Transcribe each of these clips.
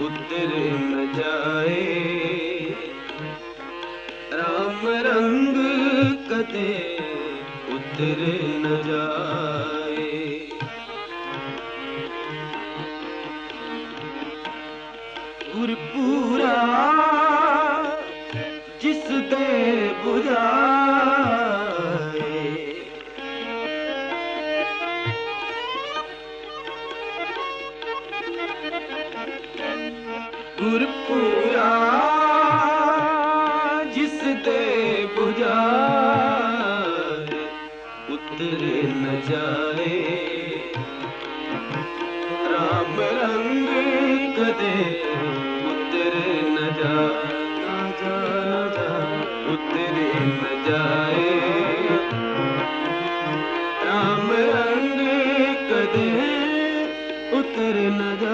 ਉਤਰ ਨ ਜਾਏ। ਰਾਮ ਰੰਗ ਕਦੇ ਉਤਰ ਨ ਜਾਏ। ਗੁਰਪੂਰਾ ਜਿਸ ਦੇ 부 ਗੁਰਪੂਰਾ ਜਿਸ ਦੇ 부ਝਾਏ ਉਤਰ ਨ ਜਾਏ। ਰਾਮ ਰੰਗ ਕਦੇ ਉਤਰ ਨ ਜਾ ਨਾ ਜਾ ਨਾ ਨ ਜਾਏ। ਰਾਮ ਰੰਗ ਕਦੇ ਉਤਰ ਨ ਜਾ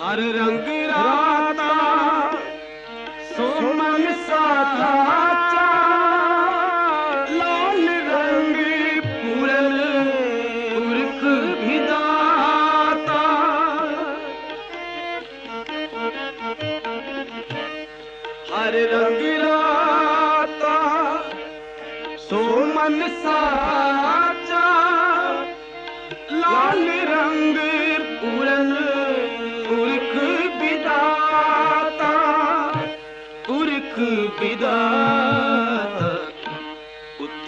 ਹਰ ਰੰਗ ਰਾਤਾ ਸੋ ਮਨ ਸਾਚਾ ਲਾਲ ਰੰਗ ਪੂਰਨ ਪੁਰਖ ਹਰ ਰੰਗ ਰਾਤਾ ਸੋ ਮਨ ਸਾਚਾ ਲਾਲ ਰੰਗ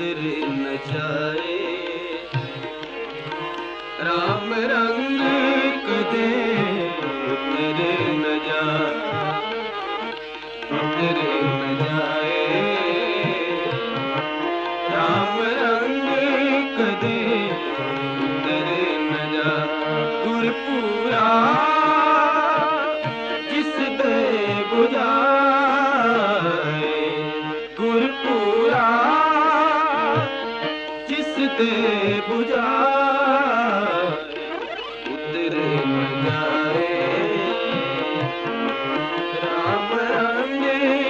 ਉਤਰ ਨ ਜਾਏ ਰਾਮ ਰੰਗ ਕਦੇ ਉਤਰ ਨ ਜਾਏ ਉਤਰ ਨ ਜਾਏ ਰਾਮ ਰੰਗ ਕਦੇ ਉਤਰ ਨ ਜਾ ਗੁਰਪੂਰਾ ਤੇ 부ਝਾਏ ਉਤਰੇ ਮਨਾਏ ਰਾਮ ਰੰਗੇ